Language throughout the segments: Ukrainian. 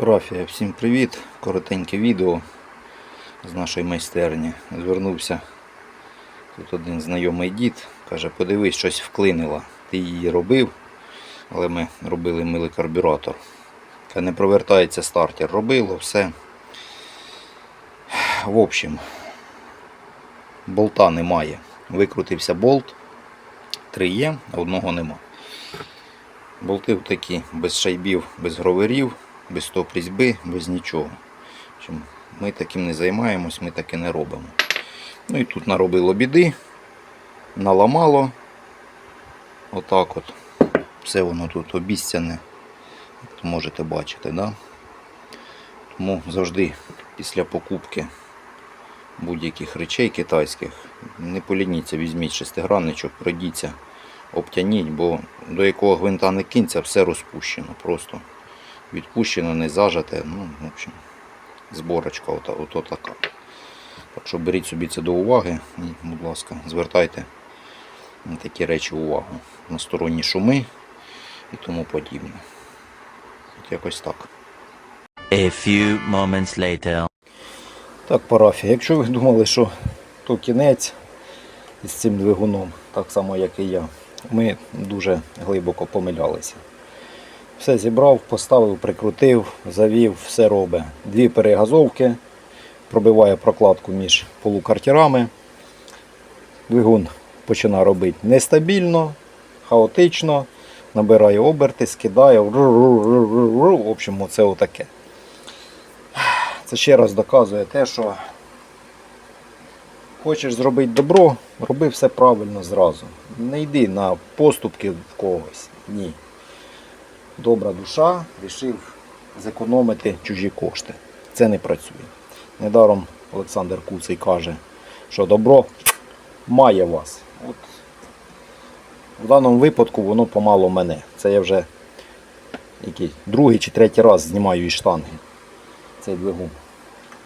Парафія, всім привіт! Коротеньке відео з нашої майстерні. Звернувся тут один знайомий дід, каже, подивись, щось вклинило. Ти її робив, але ми робили милий карбюратор. Каже, не провертається стартер. Робило все. В общем, болта немає. Викрутився болт. Три є, а одного нема. Болти такі, без шайбів, без гроверів, без стоп різьби, без нічого. Ми таким не займаємось, ми таке не робимо. Ну і тут наробило біди, наламало. Отак от. Все воно тут обіцяне, можете бачити. Да? Тому завжди після покупки будь-яких речей китайських не полініться, візьміть шестигранничок, пройдіться обтяніть, бо до якого гвинта не кинься, все розпущено. Просто відпущено, не зажате. Ну, в общем, зборочка ото, ото така. Так що беріть собі це до уваги і, будь ласка, звертайте на такі речі увагу. На сторонні шуми і тому подібне. От якось так. A few moments later. Так, парафія, якщо ви думали, що то кінець із цим двигуном, так само як і я, ми дуже глибоко помилялися. Все зібрав, поставив, прикрутив, завів, все робить. Дві перегазовки, пробиває прокладку між полукартірами. Двигун починає робити нестабільно, хаотично, набирає оберти, скидає. В общем, оце отаке. Це ще раз доказує те, що хочеш зробити добро, роби все правильно зразу. Не йди на поступки в когось. Ні. Добра душа вирішив зекономити чужі кошти. Це не працює. Недаром Олександр Куций каже, що добро має вас. От в даному випадку воно помало мене. Це я вже який, другий чи третій раз знімаю із штанги цей двигун.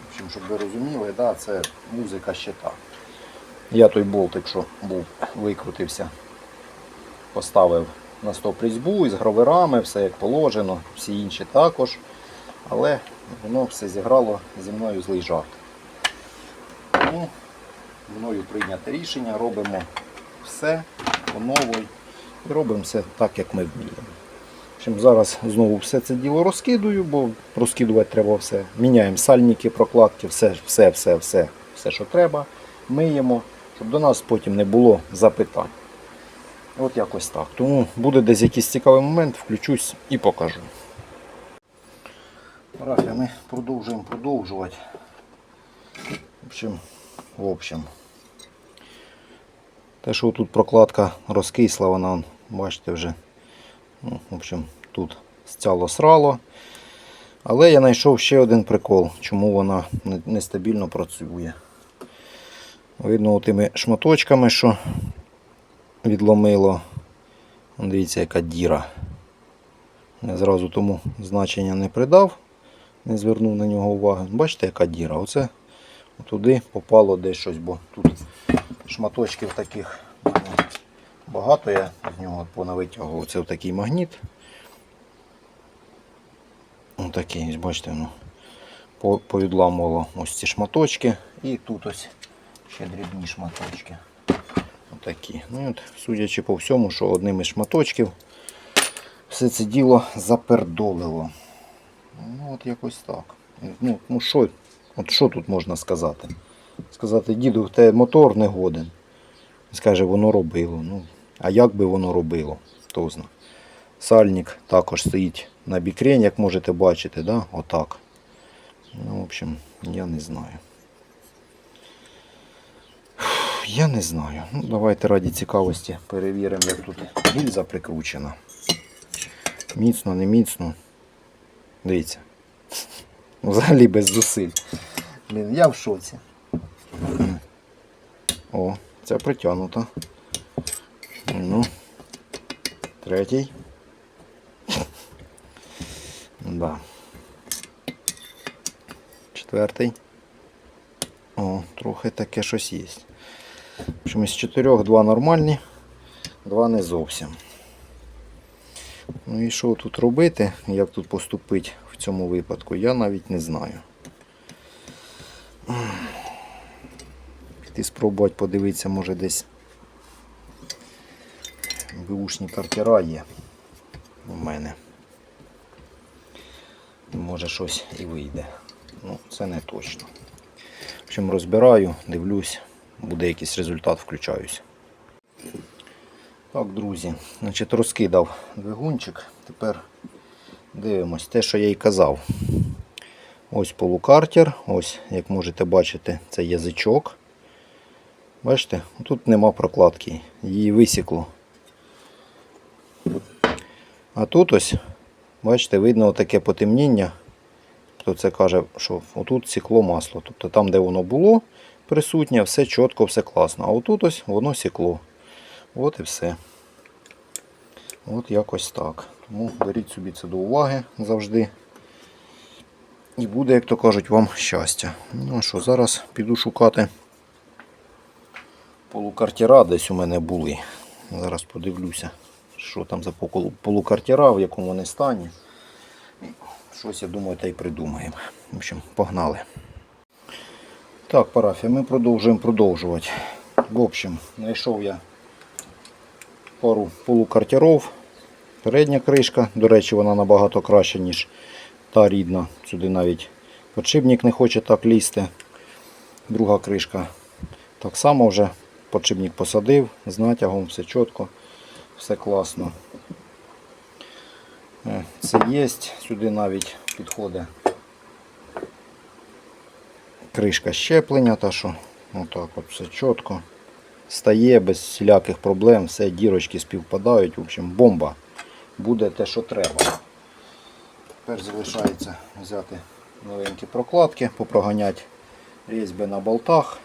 В общем, щоб ви розуміли, да, це музика щита. Я той болтик, що був, викрутився, поставив на стоп різьбу із гроверами, все як положено, всі інші також. Але воно все зіграло зі мною злий жарт. Тому мною прийняте рішення, робимо все по новій і робимо все так, як ми вміємо. В зараз знову все це діло розкидую, бо розкидувати треба все. Міняємо сальники, прокладки, все, все, все, все, все, що треба. Миємо, щоб до нас потім не було запитань. От якось так. Тому буде десь якийсь цікавий момент, включусь і покажу. Рафія, ми продовжуємо продовжувати. В общем, в общем. Те, що тут прокладка розкисла, вона, бачите, вже Ну, в общем, тут стяло срало. Але я знайшов ще один прикол, чому вона нестабільно працює. Видно, тими шматочками, що відломило. Дивіться, яка діра. Я зразу тому значення не придав, не звернув на нього уваги. Бачите, яка діра? Оце туди попало десь щось, бо тут шматочків таких багато я з нього понавитягував. Це такий магніт. Ось такий, ось бачите, ну, повідламувало ось ці шматочки. І тут ось ще дрібні шматочки. Отакі. Ну, от, судячи по всьому, що одним із шматочків все це діло запердолило. Ну, от якось так. Ну, ну що, от що тут можна сказати? Сказати, діду, в мотор не годен. Скаже, воно робило. Ну, а як би воно робило? Хто зна. Сальник також стоїть на бікрень, як можете бачити, да? отак. Ну, в общем, я не знаю. Я не знаю. Ну, давайте раді цікавості перевіримо, як тут гільза прикручена. Міцно, не міцно. Дивіться. Взагалі без зусиль. Блін, я в шоці. О, ця притягнута. Ну, третій. Да. Четвертий. О, трохи таке щось є. Общем, із чотирьох два нормальні, два не зовсім. Ну і що тут робити? Як тут поступити в в цьому випадку, я навіть не знаю. Піти спробувати подивитися, може десь бушні картера є у мене. Може щось і вийде. Ну, це не точно. В общем, розбираю, дивлюсь, буде якийсь результат, включаюсь. Так, друзі, значить, розкидав двигунчик. Тепер дивимось те, що я й казав. Ось полукартер, ось, як можете бачити, це язичок. Бачите, тут нема прокладки, її висікло. А тут ось, бачите, видно таке потемніння. Хто це каже, що отут сікло масло. Тобто там, де воно було присутнє, все чітко, все класно. А отут ось воно сікло. От і все. От якось так. Тому беріть собі це до уваги завжди. І буде, як то кажуть, вам щастя. Ну що, зараз піду шукати полукартера, десь у мене були. Зараз подивлюся, що там за полу- полукартера, в якому вони стані. Щось, я думаю, та й придумаємо. В общем, погнали. Так, парафія, ми продовжуємо продовжувати. В общем, знайшов я пару полукартерів. Передня кришка, до речі, вона набагато краща, ніж та рідна. Сюди навіть подшипник не хоче так лізти. Друга кришка так само вже подшипник посадив, з натягом, все чітко, все класно. Е, Це є, сюди навіть підходить кришка щеплення, та що отак от все чітко. Стає без всіляких проблем, все дірочки співпадають. В общем, бомба. Буде те, що треба. Тепер залишається взяти новенькі прокладки, попроганяти різьби на болтах.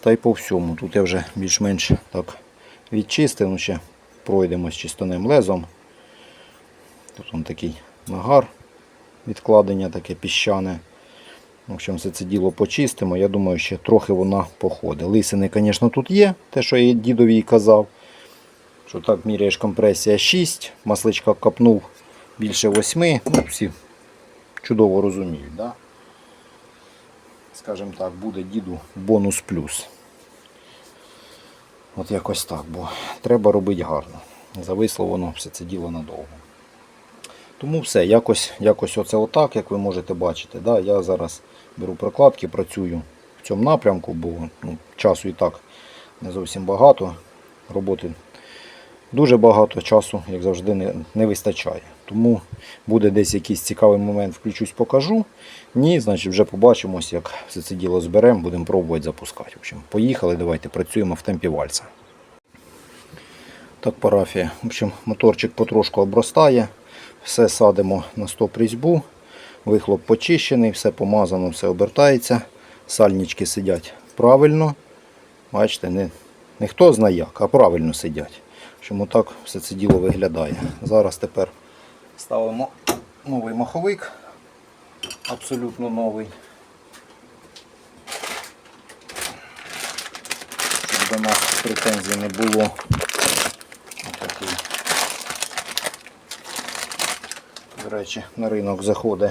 Та й по всьому. Тут я вже більш-менш так відчистив, ну ще пройдемо з чистоним лезом. Тут он такий нагар, відкладення таке піщане. В общем, все це діло почистимо. Я думаю, ще трохи вона походить. Лисини, звісно, тут є, те, що я дідові казав. Що так міряєш компресія 6, масличка капнув більше 8. Ну, всі чудово розуміють. Да? Скажімо так, буде діду бонус плюс. От якось так, бо треба робити гарно. Зависло воно все це діло надовго. Тому все, якось, якось оце отак, як ви можете бачити. Да? Я зараз беру прокладки, працюю в цьому напрямку, бо ну, часу і так не зовсім багато. Роботи дуже багато часу, як завжди, не, не вистачає. Тому буде десь якийсь цікавий момент, включусь, покажу. Ні, значить вже побачимось, як все це діло зберемо, будемо пробувати запускати. В общем, поїхали, давайте працюємо в темпі вальса. Так, парафія. В общем, моторчик потрошку обростає. Все садимо на стоп різьбу. Вихлоп почищений, все помазано, все обертається. Сальнички сидять правильно. Бачите, не, не хто знає як, а правильно сидять. Чому так все це діло виглядає. Зараз тепер ставимо новий маховик. Абсолютно новий. Щоб до нас претензій не було. До речі, на ринок заходить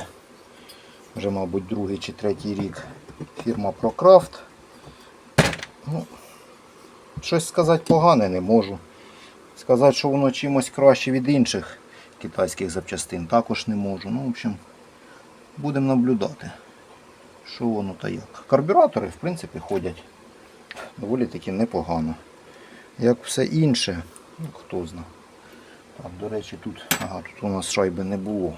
вже, мабуть, другий чи третій рік фірма ProCraft. Ну, щось сказати погане не можу. Сказати, що воно чимось краще від інших китайських запчастин, також не можу. Ну, в общем, будемо наблюдати, що воно та як. Карбюратори, в принципі, ходять доволі таки непогано. Як все інше, ну, хто знає. Так, до речі, тут, ага, тут у нас шайби не було.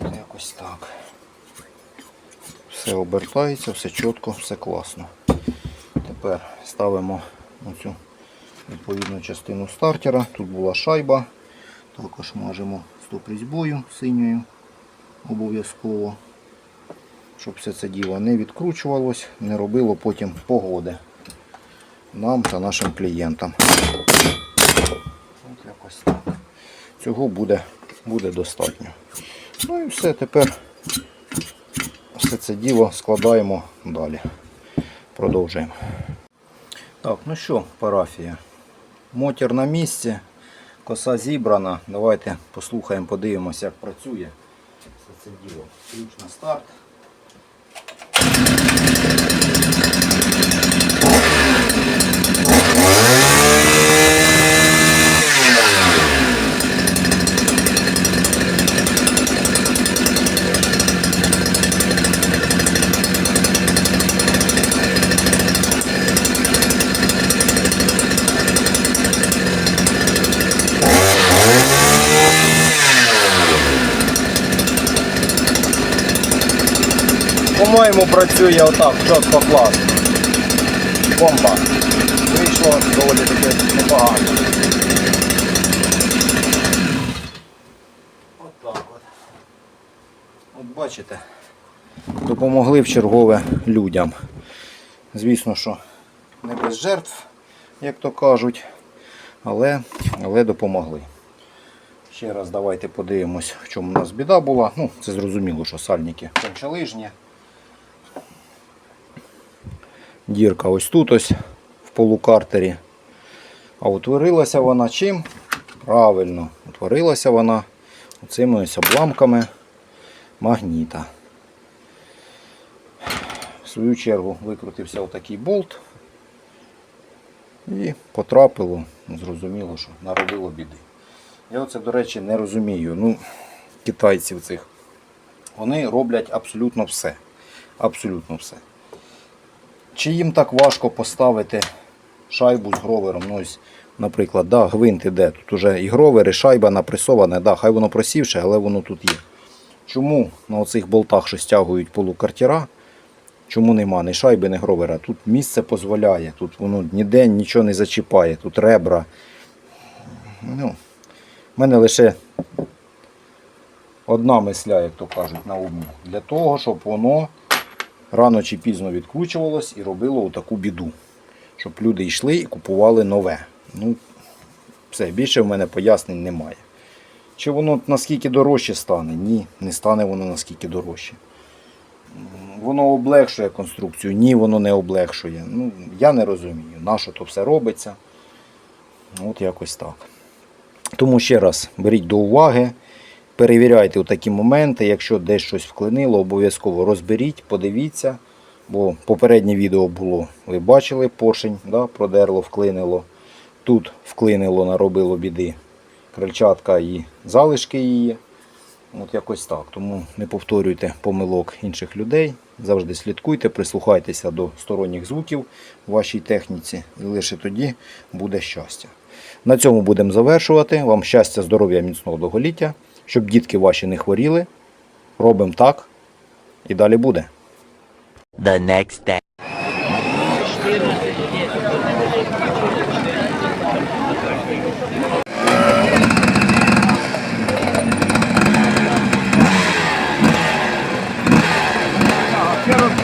От Якось так. Все обертається, все чітко, все класно. Тепер ставимо оцю відповідну частину стартера. Тут була шайба. Також мажемо стоп різьбою синьою обов'язково. Щоб все це діло не відкручувалось, не робило потім погоди нам та нашим клієнтам. Цього буде, буде достатньо. Ну і все, тепер все це діло складаємо далі. продовжуємо. Так, ну що, парафія. Мотір на місці, коса зібрана. Давайте послухаємо, подивимося, як працює все це діло. Ключ на старт. По-моєму, працює отак, чітко класно. Бомба. Вийшло доволі таки непогано. Отак от. От бачите, допомогли в чергове людям. Звісно, що не без жертв, як то кажуть, але, але допомогли. Ще раз давайте подивимось, в чому у нас біда була. Ну, це зрозуміло, що сальники кончалижні. Дірка ось тут ось в полукартері. А утворилася вона чим? Правильно, утворилася вона цими ось обламками магніта. В свою чергу викрутився отакий болт і потрапило, зрозуміло, що наробило біди. Я оце, до речі, не розумію. Ну, китайців цих. Вони роблять абсолютно все. Абсолютно все. Чи їм так важко поставити шайбу з гровером? Ну, ось, наприклад, да, гвинт іде. Тут уже і гровер, і шайба напресована. Да, хай воно просівше, але воно тут є. Чому на оцих болтах, що стягують полукартіра, чому нема ні шайби, ні гровера? Тут місце дозволяє, тут воно ніде нічого не зачіпає, тут ребра. Ну, в мене лише одна мисля, як то кажуть, на умі. Для того, щоб воно рано чи пізно відкручувалось і робило таку біду. Щоб люди йшли і купували нове. Ну, все, більше в мене пояснень немає. Чи воно наскільки дорожче стане? Ні, не стане воно наскільки дорожче. Воно облегшує конструкцію, ні, воно не облегшує. Ну, я не розумію, на що то все робиться. От якось так. Тому ще раз беріть до уваги, перевіряйте у такі моменти, якщо десь щось вклинило, обов'язково розберіть, подивіться. Бо попереднє відео було, ви бачили, поршень да, продерло, вклинило. Тут вклинило, наробило біди крильчатка і залишки її. От якось так. Тому не повторюйте помилок інших людей. Завжди слідкуйте, прислухайтеся до сторонніх звуків в вашій техніці, і лише тоді буде щастя. На цьому будемо завершувати. Вам щастя, здоров'я, міцного довголіття, щоб дітки ваші не хворіли. Робимо так. І далі буде. The next day.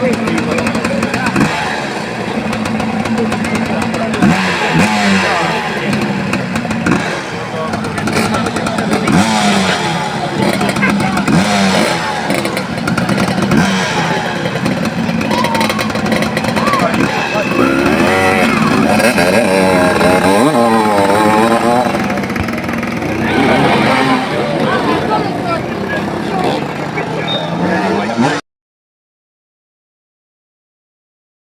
Thank you.